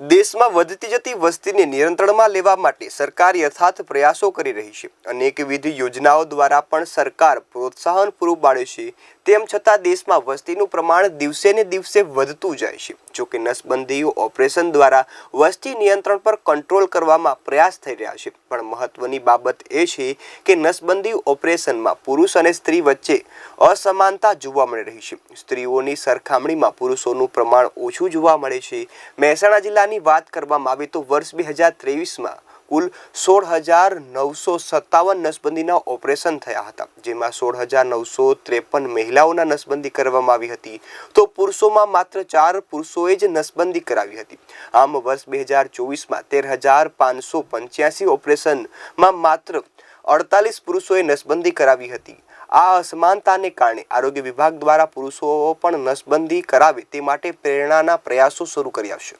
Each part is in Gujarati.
દેશમાં વધતી જતી વસ્તીને નિયંત્રણમાં લેવા માટે સરકાર યથાર્થ પ્રયાસો કરી રહી છે. અનેકવિધ યોજનાઓ દ્વારા પણ સરકાર પ્રોત્સાહન પૂરું પાડે છે, તેમ છતાં દેશમાં વસ્તીનું પ્રમાણ દિવસે ને દિવસે વધતું જાય છે. જોકે નસબંધીઓ ઓપરેશન દ્વારા વસ્તી નિયંત્રણ પર કંટ્રોલ કરવામાં પ્રયાસ થઈ રહ્યા છે. પણ મહત્વની બાબત એ છે કે નસબંધી ઓપરેશનમાં પુરુષ અને સ્ત્રી વચ્ચે અસમાનતા જોવા મળી રહી છે. સ્ત્રીઓની સરખામણીમાં પુરુષોનું પ્રમાણ ઓછું જોવા મળે છે. મહેસાણા જિલ્લાની વાત કરવામાં આવે તો વર્ષ બે હજાર ત્રેવીસમાં કુલ સોળ હજાર નવસો સત્તાવન નસબંધીના ઓપરેશન થયા હતા, જેમાં સોળ હજાર નવસો ત્રેપન મહિલાઓના નસબંધી કરવામાં આવી હતી. તો પુરુષોમાં માત્ર ચાર પુરુષોએ જ નસબંધી કરાવી હતી. આમ વર્ષ બે હજાર ચોવીસમાં તેર હજાર પાંચસો પંચ્યાસી ઓપરેશનમાં માત્ર અડતાલીસ પુરુષોએ નસબંધી કરાવી હતી. આ અસમાનતાને કારણે આરોગ્ય વિભાગ દ્વારા પુરુષો પણ નસબંધી કરાવે તે માટે પ્રેરણાના પ્રયાસો શરૂ કર્યા છે.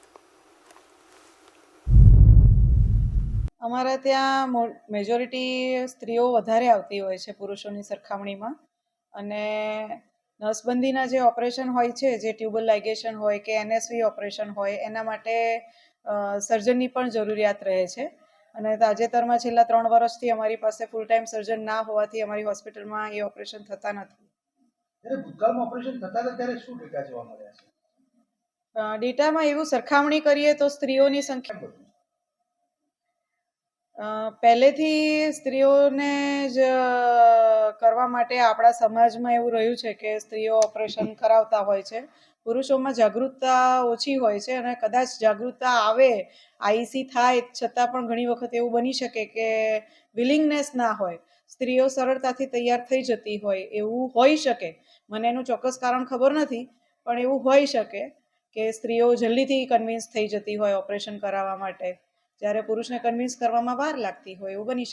અમારા ત્યાં મેજોરિટી સ્ત્રીઓ વધારે આવતી હોય છે પુરુષોની સરખામણીમાં. અને નસબંધીના જે ઓપરેશન હોય છે જે ટ્યુબલ લાઇગેશન હોય કે એનએસવી ઓપરેશન હોય એના માટે સર્જનની પણ જરૂરિયાત રહે છે. અને તાજેતરમાં છેલ્લા ત્રણ વર્ષથી અમારી પાસે ફૂલ ટાઈમ સર્જન ના હોવાથી અમારી હોસ્પિટલમાં એ ઓપરેશન થતા નથી. ભૂતકાળમાં ઓપરેશન થતા હતા ત્યારે શું ડેટા જોવા મળ્યા છે? ડેટામાં એવું સરખામણી કરીએ તો સ્ત્રીઓની સંખ્યા પહેલેથી સ્ત્રીઓને જ કરવા માટે આપણા સમાજમાં એવું રહ્યું છે કે સ્ત્રીઓ ઓપરેશન કરાવતા હોય છે. પુરુષોમાં જાગૃતતા ઓછી હોય છે અને કદાચ જાગૃતતા આવે, આઈસી થાય, છતાં પણ ઘણી વખત એવું બની શકે કે વિલિંગનેસ ના હોય. સ્ત્રીઓ સરળતાથી તૈયાર થઈ જતી હોય, એવું હોઈ શકે. મને એનું ચોક્કસ કારણ ખબર નથી, પણ એવું હોઈ શકે કે સ્ત્રીઓ જલ્દીથી કન્વિન્સ થઈ જતી હોય ઓપરેશન કરાવવા માટે. જ્યારે પુરુષને કન્વિન્સ કરવામાં વાર લાગતી હોય એવું બની શકે